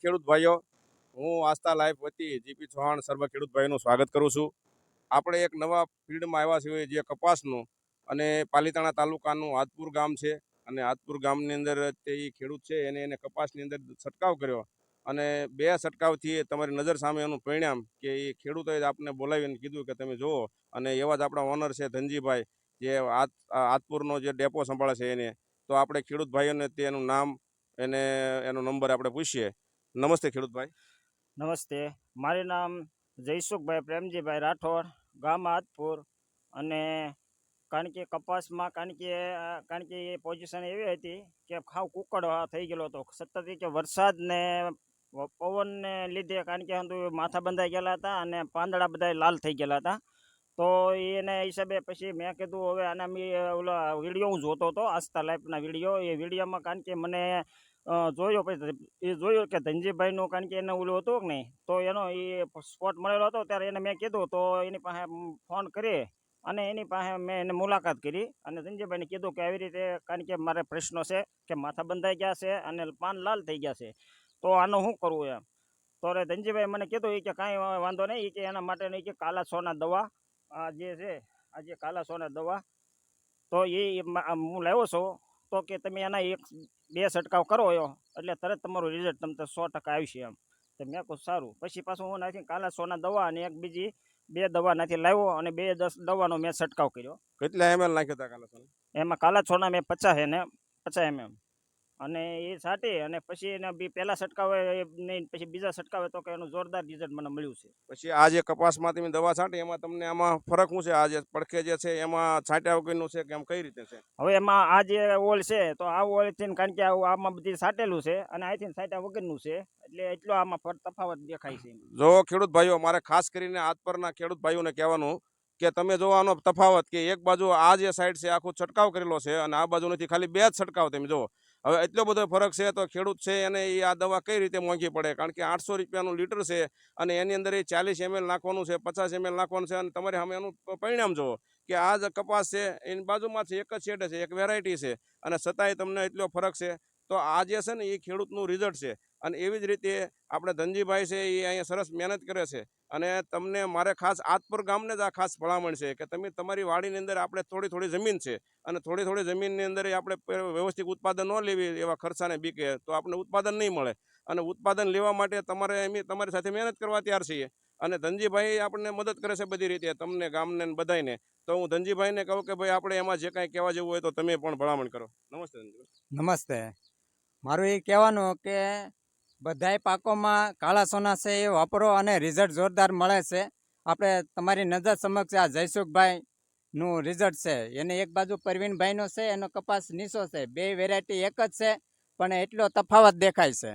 ખેડૂત ભાઈઓ, હું આસ્થા લાઈફ વતી જીપી ચૌહાણ સર્વ ખેડૂત ભાઈનું સ્વાગત કરું છું. આપણે એક નવા ફિલ્ડમાં આવ્યા છીએ જે કપાસનું અને પાલીતાણા તાલુકાનું હાથપુર ગામ છે અને હાથપુર ગામની અંદર તે ખેડૂત છે, એને એને કપાસની અંદર છંટકાવ કર્યો અને બે છંટકાવથી તમારી નજર સામે એનું પરિણામ કે એ ખેડૂતોએ આપને બોલાવીને કીધું કે તમે જુઓ અને એવા જ આપણા ઓનર છે ધનજીભાઈ જે હાથ હાથપુરનો જે ડેપો સંભાળે છે એને. તો આપણે ખેડૂત ભાઈઓને તેનું નામ એને એનો નંબર આપણે પૂછીએ. નમસ્તે ખેડૂતભાઈ. નમસ્તે. મારું નામ જયસુખભાઈ પ્રેમજીભાઈ રાઠોડ, ગામ આદપુર અને કારણ કે કપાસમાં કારણ કે કારણ કે એ પોઝિશન એવી હતી કે ખાવ કુકડ થઈ ગયેલો હતો. સતત કે વરસાદને, પવનને લીધે કારણ કે હંધુ માથા બંધાઈ ગયેલા હતા અને પાંદડા બધા લાલ થઈ ગયેલા હતા. તો એને હિસાબે પછી મેં કીધું, હવે આના મેં, ઓલા વીડિયો હું જોતો હતો, આસ્થા લાઈફના વીડિયો. એ વિડીયોમાં કારણ કે મને જોયો પછી એ જોયું કે ધનજીભાઈનું કારણ કે એને ઓલું હતું કે નહીં, તો એનો એ સ્પોટ મળેલો હતો, ત્યારે એને મેં કીધું, તો એની પાસે ફોન કરી અને એની પાસે મેં એને મુલાકાત કરી અને ધનજીભાઈને કીધું કે આવી રીતે કારણ કે મારે પ્રશ્નો છે કે માથા બંધાઈ ગયા છે અને પાન લાલ થઈ ગયા છે, તો આનું શું કરવું એમ? તો અરે ધનજીભાઈ મને કીધું એ કે કાંઈ વાંધો નહીં એ કે એના માટે નહીં કે કાલા સોના દવા, આ જે છે, આ જે કાલા સોના દવા, તો એ હું લાવ્યો છું, તો કે તમે એના એક બે છંટકાવ કરો એવો એટલે તરત તમારું રિઝલ્ટ તમને સો ટકા આવશે એમ. તો મેં કહું સારું. પછી પાછું હું નાખી કાલા સોના દવા અને એક બીજી બે દવા નાખી લાવ્યો અને બે દસ દવાનો મેં છંટકાવ કર્યો. કેટલા એમએલ નાખ્યો હતા કાલા સોના? એમાં કાલા સોના મેં પચાસ એને પચાસ એમએમ અને એ સાટી અને પછી એને બી પહેલાં છંટકાવે નહીં પછી બીજા છંટકાવે તો કે એનું જોરદાર રિઝલ્ટ મને મળ્યું છે. પછી આ જે કપાસમાં તમે દવા છાંટી એમાં તમને આમાં ફરક શું છે? આ જે પડખે જે છે એમાં છાંટ્યા વગરનું છે કે આમ કઈ રીતે છે? હવે એમાં આ જે ઓલ છે તો આ ઓલથી કારણ કે આમાં બધી છાંટેલું છે અને અહીંથી છાંટ્યા વગરનું છે એટલે એટલો આમાં તફાવત દેખાય છે જો ખેડૂત ભાઈઓ મારે ખાસ કરીને હાથ પરના ખેડૂત ભાઈઓને કહેવાનું કે તમે જોવાનો તફાવત કે એક બાજુ આ જે સાઈડ છે આખો છંટકાવ કરેલો છે અને આ બાજુ નથી ખાલી બે જ છંટકાવ તમે જુઓ. હવે એટલો બધો ફરક છે તો ખેડૂત છે એને એ આ દવા કઈ રીતે મોંઘી પડે? કારણ કે આઠસો રૂપિયાનું લીટર છે અને એની અંદર એ ચાલીસ એમએલ નાખવાનું છે, પચાસ એમએલ નાખવાનું છે અને તમારે અમે એનું પરિણામ જુઓ કે આ જ કપાસ છે, એની બાજુમાં છે એક જ શેડ છે, એક વેરાયટી છે અને છતાંય તમને એટલો ફરક છે. તો આ જે છે ને એ ખેડૂતનું રિઝલ્ટ છે. અને એવી જ રીતે આપણે ધનજીભાઈ છે એ અહીંયા સરસ મહેનત કરે છે. અને તમને મારે ખાસ આતપુર ગામને જ આ ખાસ ભલામણ છે કે તમે તમારી વાડીની અંદર આપણે થોડી થોડી જમીન છે અને થોડી થોડી જમીનની અંદર આપણે વ્યવસ્થિત ઉત્પાદન ન લેવી એવા ખર્ચાને બીકે તો આપણે ઉત્પાદન નહીં મળે. અને ઉત્પાદન લેવા માટે તમારે એમ તમારી સાથે મહેનત કરવા તૈયાર છીએ. અને ધનજીભાઈ આપણને મદદ કરે છે બધી રીતે તમને ગામને ને બધાયને. તો હું ધનજીભાઈને કહું કે ભાઈ આપણે એમાં જે કાંઈ કહેવા જેવું હોય તો તમે પણ ભલામણ કરો. નમસ્તે નમસ્તે. મારું એ કહેવાનું કે બધાય પાકોમાં કાળા સોના છે એ વાપરો અને રિઝલ્ટ જોરદાર મળે છે. આપણે તમારી નજર સમક્ષ આ જયસુખભાઈનું રિઝલ્ટ છે. એને એક બાજુ પરવીનભાઈનો છે, એનો કપાસ નીચો છે. બે વેરાયટી એક જ છે, પણ એટલો તફાવત દેખાય છે.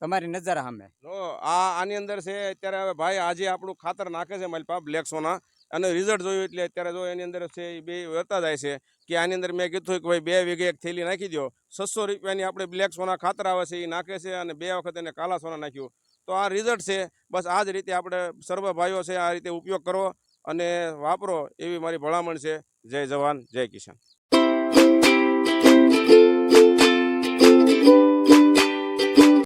તમારી નજર સામે. જો આ આની અંદર છે, અત્યારે હવે ભાઈ આજે આપણું ખાતર નાખે છે મલપા બ્લેક સોના. અને રિઝલ્ટ જોયું એટલે અત્યારે જો એની અંદર છે એ બે વર્તા જાય છે કે આની અંદર મેં કીધું કે ભાઈ બે વીઘે એક થેલી નાખી દો છસો રૂપિયાની આપણે બ્લેક સોના ખાતર આવે છે એ નાખે છે અને બે વખત એને કાલા સોના નાખ્યું. તો આ રિઝલ્ટ છે. બસ આ જ રીતે આપણે સર્વ ભાઈઓ છે આ રીતે ઉપયોગ કરો અને વાપરો એવી મારી ભલામણ છે. જય જવાન, જય કિસાન.